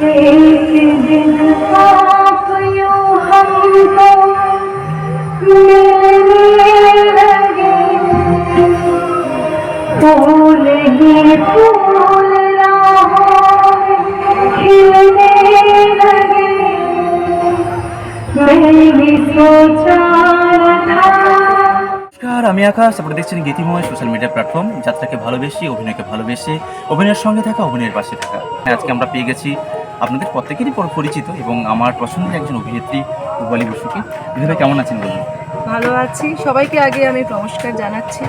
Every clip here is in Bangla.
एक दिन आप यूं हमको मिलने लगे फूल ही फूल राहों में खिलने लगे मैंने सोचा न था নমস্কার আমি আকাশ আপনারা দেখছেন গীতিময় সোশ্যাল মিডিয়া প্ল্যাটফর্ম যাত্রাকে ভালোবেসে অভিনয়কে ভালোবেসে অভিনয়ের সঙ্গে থাকা অভিনয়ের পাশে থাকা আজকে আমরা পেয়ে গেছি আপনাদের প্রত্যেকেরই পরিচিত এবং আমার পছন্দের একজন অভিনেত্রী রূপালী বসুকে। দিদিভাই কেমন আছেন বলুন? ভালো আছি। সবাইকে আগে আমি নমস্কার জানাচ্ছি।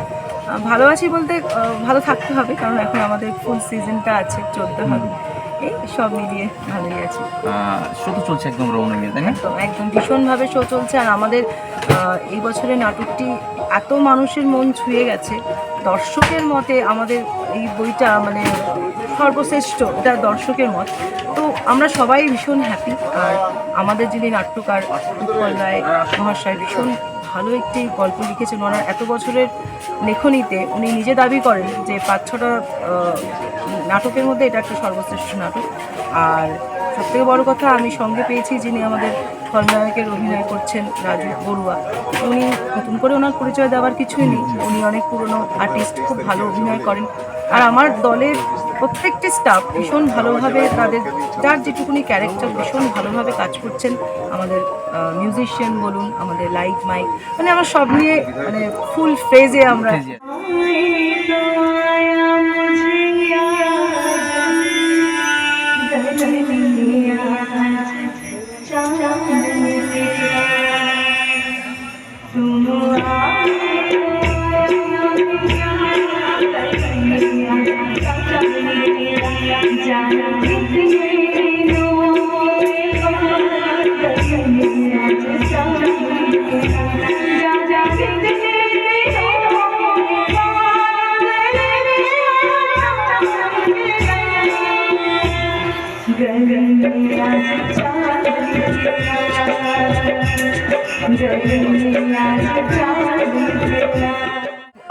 ভালো আছি বলতে ভালো থাকতে হবে কারণ এখন আমাদের ফুল সিজনটা আছে চলতে হবে। এই সব মিলিয়ে ভালোই আছি। শো তো চলছে একদম রৌনকে তাই না? একদম ভীষণভাবে শো চলছে। আর আমাদের এই বছরের নাটকটি এত মানুষের মন ছুঁয়ে গেছে। দর্শকের মতে আমাদের এই বইটা মানে সর্বশ্রেষ্ঠ, এটা দর্শকের মত। তো আমরা সবাই ভীষণ হ্যাপি আর আমাদের যিনি নাট্যকার রায় মহাশয় ভীষণ ভালো একটি গল্প লিখেছেন। ওনার এত বছরের লেখনীতে উনি নিজে দাবি করেন যে পাঁচ ছটা নাটকের মধ্যে এটা একটা সর্বশ্রেষ্ঠ নাটক। আর সবথেকে বড় কথা, আমি সঙ্গে পেয়েছি যিনি আমাদের খলনায়কের অভিনয় করছেন, রাজু বড়ুয়া। উনি নতুন করে ওনার পরিচয় দেওয়ার কিছুই নেই। উনি অনেক পুরনো আর্টিস্ট খুব ভালো অভিনয় করেন। আর আমার দলের প্রত্যেকটি স্টাফ ভীষণ ভালোভাবে তাদের, যার যেটুকুনি ক্যারেক্টার ভীষণ ভালোভাবে কাজ করছেন, আমাদের মিউজিশিয়ান বলুন, আমাদের লাইট মাইক মানে আমার সব নিয়ে মানে ফুল ফেজে আমরা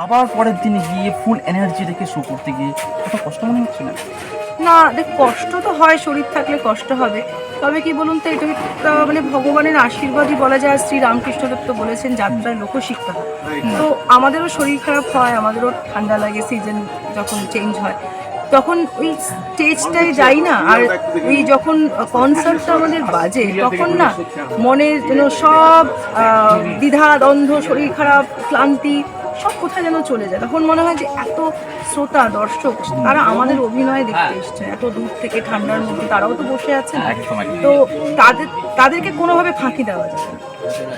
আবার পরের দিনে গিয়ে ফুল এনার্জি রেখে শো করতে গিয়ে কত কষ্ট মনে হচ্ছে না? না দেখ কষ্ট তো হয় শরীর থাকলে কষ্ট হবে। তবে কি বলুন তো এটা একটা মানে ভগবানের আশীর্বাদই বলা যায় শ্রী রামকৃষ্ণদেব তো বলেছেন যাত্রায় লোক শিখতে হয় তো আমাদেরও শরীর খারাপ হয় আমাদেরও ঠান্ডা লাগে সিজন যখন চেঞ্জ হয়। তখন ওই স্টেজটায় যাই না আর ওই যখন কনসার্টটা আমাদের বাজে তখন না মনের যেন সব দ্বিধা দ্বন্দ্ব শরীর খারাপ ক্লান্তি সব কোথায় যেন চলে যায়। তখন মনে হয় যে এত শ্রোতা দর্শক তারা আমাদের অভিনয় দেখতে এসছে। এত দূর থেকে ঠান্ডার মধ্যে তারাও তো বসে আছেন। একদম। তো তাদের তাদেরকে কোনোভাবে ফাঁকি দেওয়া যায় না।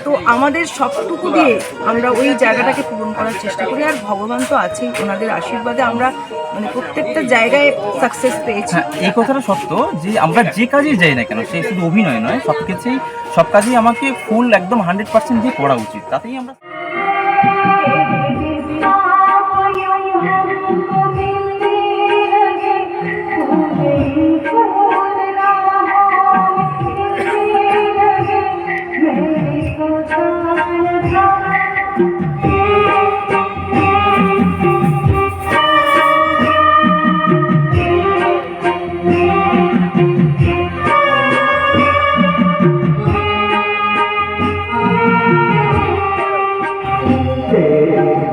তো আমাদের সবটুকু দিয়ে আমরা ওই জায়গাটাকে পূরণ করার চেষ্টা করি। আর ভগবান তো আছেই ওনাদের আশীর্বাদে আমরা মানে প্রত্যেকটা জায়গায় সাকসেস পেয়েছি। হ্যাঁ এই কথাটা সত্য যে আমরা যে কাজেই যাই না কেন সে শুধু অভিনয় নয় সব কিছুই সব কাজেই আমাকে ফুল একদম হান্ড্রেড পার্সেন্ট দিয়ে করা উচিত। তাতেই আমরা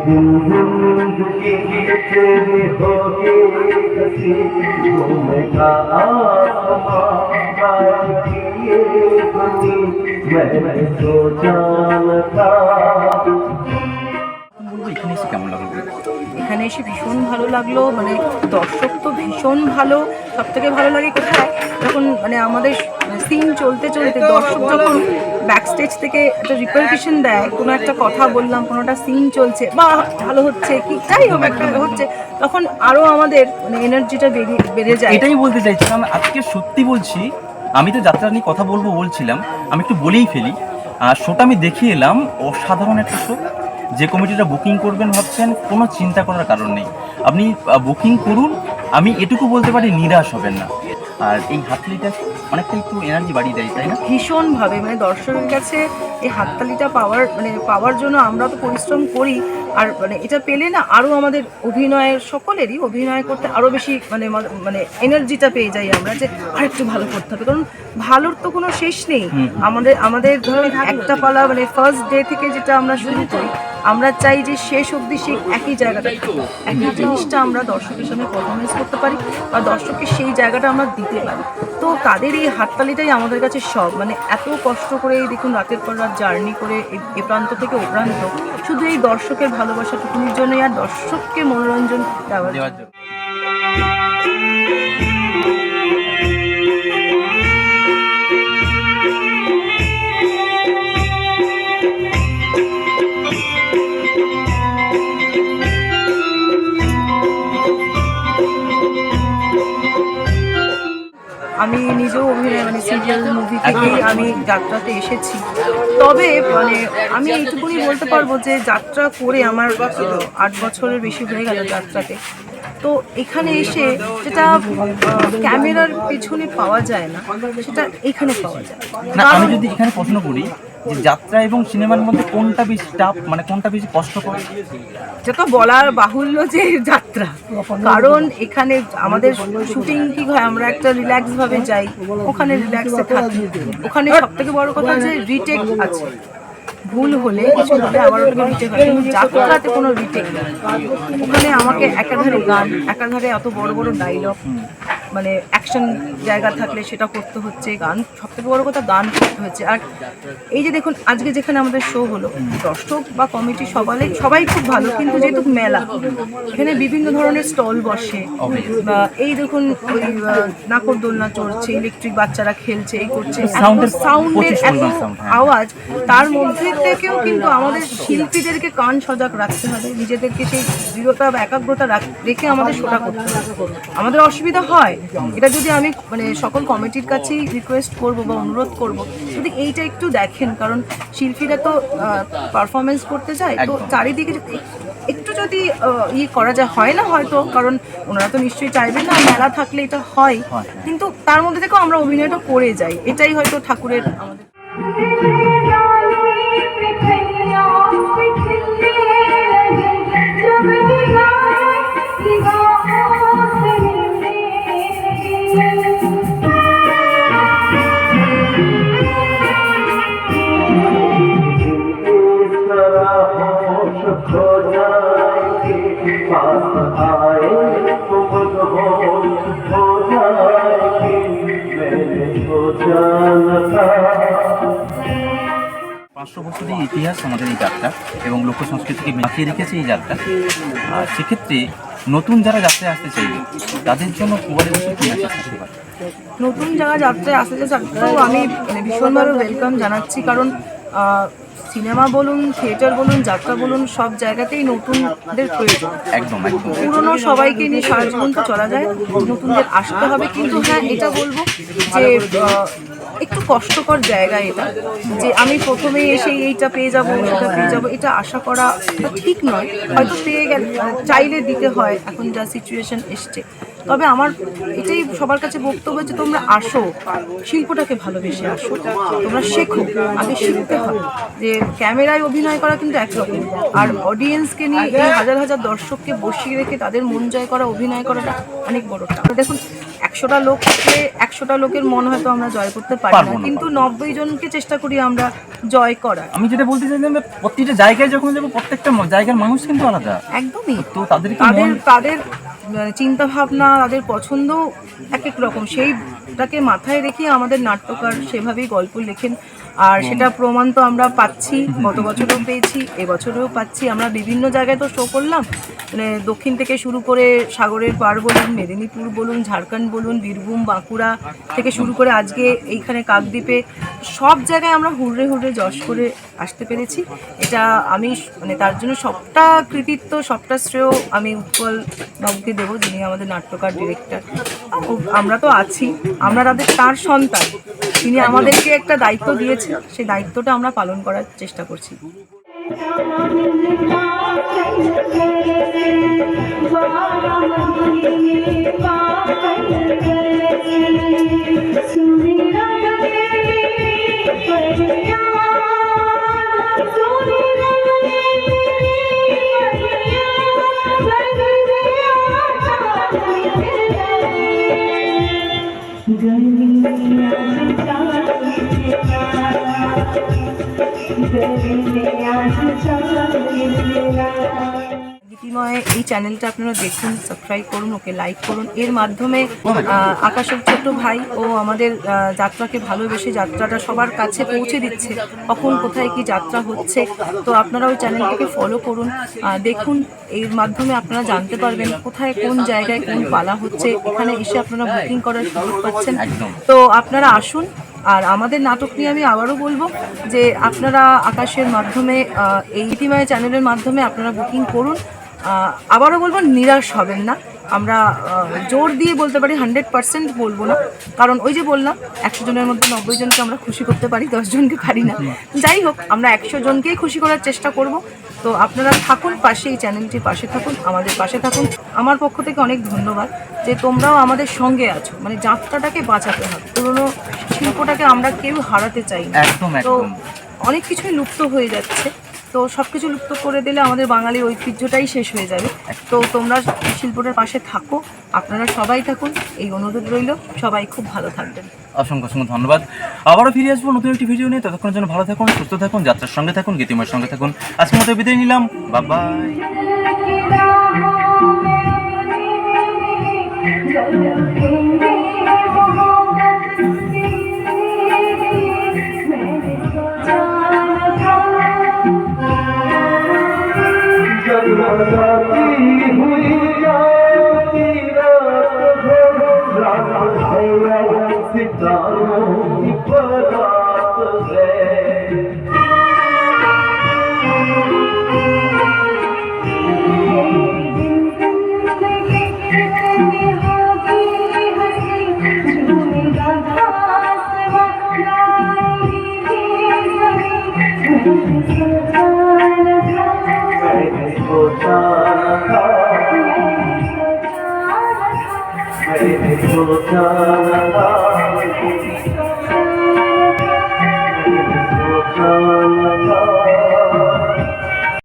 जिंदगी तेरी होगी कसी घूमेगा आसमां किए बनी मैंने सोचा न था বলবো এখানে এসে কেমন লাগলো এখানে এসে ভীষণ ভালো লাগলো মানে দর্শক তো ভীষণ ভালো সব থেকে ভালো লাগে কোথায় যখন মানে আমাদের সিন চলতে চলতে দর্শক যখন ব্যাক স্টেজ থেকে একটা রিপারকেশন দেয়, কোনো একটা কথা বললাম, কোনোটা সিন চলছে, বা ভালো হচ্ছে, কি যাই হোক একটা হচ্ছে, তখন আরও আমাদের মানে এনার্জিটা বেরিয়ে, বেড়ে যায়। এটাই বলতে চাইছিলাম আজকে সত্যি বলছি, আমি তো যাত্রা নিয়ে কথা বলব বলছিলাম, আমি একটু বলেই ফেলি। আর শোটা আমি দেখে এলাম, অসাধারণ একটা শো যে কমিটিটা বুকিং করবেন ভাবছেন, কোনো চিন্তা করার কারণ নেই। আপনি বুকিং করুন, আমি এটুকু বলতে পারি, নিরাশ হবেন না। আর এই হাততালিটা অনেকটা একটু এনার্জি বাড়িয়ে দেয় তাই না? ভীষণভাবে মানে দর্শকের কাছে এই হাততালিটা পাওয়ার মানে পাওয়ার জন্য আমরা তো পরিশ্রম করি আর মানে এটা পেলে না আরও আমাদের অভিনয়ের সকলেরই অভিনয় করতে আরও বেশি মানে মানে এনার্জিটা পেয়ে যাই আমরা যে আর একটু ভালো করতে হবে। কারণ ভালোর তো কোনো শেষ নেই। আমাদের আমাদের ধরুন একটা পালা মানে ফার্স্ট ডে থেকে যেটা আমরা শুরু করি আমরা চাই যে শেষ অবধি সেই একই জায়গাটা একই জিনিসটা আমরা দর্শকের সামনে পারফরমেন্স করতে পারি বা দর্শককে সেই জায়গাটা আমরা দিতে পারি। তো তাদের এই হাততালিটাই আমাদের কাছে সব। মানে এত কষ্ট করে এই দেখুন রাতের পর রাত জার্নি করে এ- প্রান্ত থেকে ও প্রান্ত শুধু এই দর্শকের ভালোবাসাটুকুনির জন্যই আর দর্শককে মনোরঞ্জন দেওয়ার জন্য। আমি নিজেও অভিনয় মানে সিরিয়াল মুভি থেকেই আমি যাত্রাতে এসেছি। তবে মানে আমি এইটুকুনি বলতে পারব যে যাত্রা করে আমার আট বছরের বেশি হয়ে গেল যাত্রাতে। তো এখানে এসে যেটা ক্যামেরার পেছনে পাওয়া যায় না সেটা এখানে পাওয়া যায়। না আমি যদি এখানে প্রশ্ন করি যে যাত্রা এবং সিনেমার মধ্যে কোনটা বেশি টাফ মানে কোনটা বেশি কষ্টকর? যেটা বলার বাহুল্য যে যাত্রা। কারণ এখানে আমাদের শুটিং কি হয়, আমরা একটা রিল্যাক্স ভাবে যাই, ওখানে রিল্যাক্সে থাকি। ওখানে সব থেকে বড় কথা যে রিটেক আছে। ভুল হলে কিছু হলে আবার ওটাকে রিটেক যাত্রাতে কোনো রিটেক নেই। ওখানে আমাকে একাধারে গান, একাধারে এত বড় বড় ডায়লগ মানে অ্যাকশন জায়গা থাকলে সেটা করতে হচ্ছে গান সব থেকে বড় কথা গান করতে হচ্ছে। আর এই যে দেখুন আজকে যেখানে আমাদের শো হলো দর্শক বা কমিটি সবাই সবাই খুব ভালো কিন্তু যেহেতু মেলা এখানে বিভিন্ন ধরনের স্টল বসে। এই দেখুন ওই আহ, নাকরদোলনা চড়ছে ইলেকট্রিক বাচ্চারা খেলছে এই করছে। সাউন্ডের এত হ্যাঁ। আওয়াজ তার মধ্যে থেকেও কিন্তু আমাদের শিল্পীদেরকে কান সজাগ রাখতে হবে নিজেদেরকে সেই দৃঢ়তা বা একাগ্রতা রেখে আমাদের শোটা করতে হবে। আমাদের অসুবিধা হয় এটা যদি আমি মানে সকল কমিটির কাছেই রিকোয়েস্ট করব বা অনুরোধ করব যদি এইটা একটু দেখেন কারণ শিল্পীরা তো পারফরমেন্স করতে যায় তো চারিদিকে একটু যদি ইয়ে করা যায় হয় না হয়তো কারণ ওনারা তো নিশ্চয়ই চাইবেন না মেলা থাকলে এটা হয়। কিন্তু তার মধ্যে থেকেও আমরা অভিনয়টা করে যাই এটাই হয়তো ঠাকুরের আমাদের পাঁচশো বছরের ইতিহাস আমাদের এই যাত্রা এবং লোক সংস্কৃতিকে মাখিয়ে রেখেছে এই যাত্রা। আর সেক্ষেত্রে নতুন যারা যাত্রায় আসতে চাইবে তাদের জন্য কুয়ারি বছর কি থাকতে পারে নতুন জায়গা যাত্রায় আসতে যাত্রাও আমি মানে ভীষণভাবে ওয়েলকাম জানাচ্ছি। কারণ সিনেমা বলুন থিয়েটার বলুন যাত্রা বলুন সব জায়গাতেই নতুনদের প্রয়োজন। একদম পুরনো সবাইকে নিয়ে সারা জীবন তো চলা যায় নতুনদের আসতে হবে। কিন্তু হ্যাঁ এটা বলব যে একটু কষ্টকর জায়গা এটা, যে আমি প্রথমে এসে এইটা পেয়ে যাব সেটা পেয়ে যাব, এটা আশা করা ঠিক নয়। হয়তো পেয়ে গেলে, চাইলে দিতে হয়, এখন যা সিচুয়েশন এসছে। তবে আমার এটাই সবার কাছে বক্তব্য যে তোমরা আসো, শিল্পটাকে ভালোবেসে আসো, তোমরা শেখো, আগে শিখতে হয় যে ক্যামেরায় অভিনয় করা কিন্তু একরকম, আর অডিয়েন্সকে নিয়ে হাজার হাজার দর্শককে বসিয়ে রেখে তাদের মন জয় করা, অভিনয় করাটা অনেক বড় টাকা দেখুন একশোটা লোককে থাকলে একশোটা লোকের মন হয়তো আমরা জয় করতে পারি না। কিন্তু নব্বই জনকে চেষ্টা করি আমরা জয় করা আমি যেটা বলতে চাইছিলাম যে প্রত্যেকটা জায়গায় যখন যাব প্রত্যেকটা জায়গার মানুষ কিন্তু আলাদা। একদমই। তো তাদের তাদের তাদের চিন্তা ভাবনা তাদের পছন্দ এক এক রকম। সেইটাকে মাথায় রেখে আমাদের নাট্যকার সেভাবেই গল্প লেখেন। আর সেটা প্রমাণ তো আমরা পাচ্ছি গত বছরও পেয়েছি এবছরেও পাচ্ছি। আমরা বিভিন্ন জায়গায় তো শো করলাম। মানে দক্ষিণ থেকে শুরু করে সাগরের পার বলুন মেদিনীপুর বলুন ঝাড়খণ্ড বলুন বীরভূম বাঁকুড়া থেকে শুরু করে আজকে এইখানে কাকদ্বীপে সব জায়গায় আমরা হুড়রে হুড়রে যশ করে আসতে পেরেছি। এটা আমি মানে তার জন্য সবটা কৃতিত্ব সবটা শ্রেয় আমি উৎপল বাবুকে দেবো যিনি আমাদের নাট্যকার ডিরেক্টর। আমরা তো আছি। আমরা তাদের তার সন্তান। তিনি আমাদেরকে একটা দায়িত্ব দিয়েছেন। সেই দায়িত্বটা আমরা পালন করার চেষ্টা করছি। গীতিময় এই চ্যানেলটা আপনারা দেখুন সাবস্ক্রাইব করুন, ওকে লাইক করুন। এর মাধ্যমে আকাশের ছোট ভাই ও আমাদের যাত্রাকে ভালোবেসে যাত্রাটা সবার কাছে পৌঁছে দিচ্ছে। কখন, কোথায় কি যাত্রা হচ্ছে, তো আপনারা ওই চ্যানেলটাকে ফলো করুন। দেখুন, এর মাধ্যমে আপনারা জানতে পারবেন কোথায়, কোন জায়গায় কোন পালা হচ্ছে। এখানে এসে আপনারা বুকিং করার সুযোগ পাচ্ছেন। তো আপনারা আসুন আর আমাদের নাটক নিয়ে আমি আবারও বলব যে আপনারা আকাশের মাধ্যমে এই ইতিময় চ্যানেলের মাধ্যমে আপনারা বুকিং করুন। আবারও বলব, নিরাশ হবেন না। আমরা জোর দিয়ে বলতে পারি হান্ড্রেড পার্সেন্ট বলব না। কারণ ওই যে বললাম, একশো জনের মধ্যে নব্বই জনকে আমরা খুশি করতে পারি, দশ জনকে পারি না। যাই হোক, আমরা একশো জনকেই খুশি করার চেষ্টা করব। তো আপনারা থাকুন পাশে, এই চ্যানেলটির পাশে থাকুন, আমাদের পাশে থাকুন। আমার পক্ষ থেকে অনেক ধন্যবাদ যে তোমরাও আমাদের সঙ্গে আছো। মানে যাত্রাটাকে বাঁচাতে হবে। পুরোনো শিল্পটাকে আমরা কেউ হারাতে চাই না। একদম তো অনেক কিছুই লুপ্ত হয়ে যাচ্ছে। তো সব কিছু লুপ্ত করে দিলে আমাদের বাঙালির ঐতিহ্যটাই শেষ হয়ে যাবে। তো তোমরা শিল্পটার পাশে থাকো আপনারা সবাই থাকুন। এই অনুরোধ রইল সবাই খুব ভালো থাকবেন। অসংখ্য অসংখ্য ধন্যবাদ। আবারও ফিরে আসব নতুন একটি ভিডিও নিয়ে। ততক্ষণের জন্য ভালো থাকুন সুস্থ থাকুন যাত্রার সঙ্গে থাকুন গীতিময়ের সঙ্গে থাকুন। আজকের মতো বিদায় নিলাম। বাবাই আল্লাহ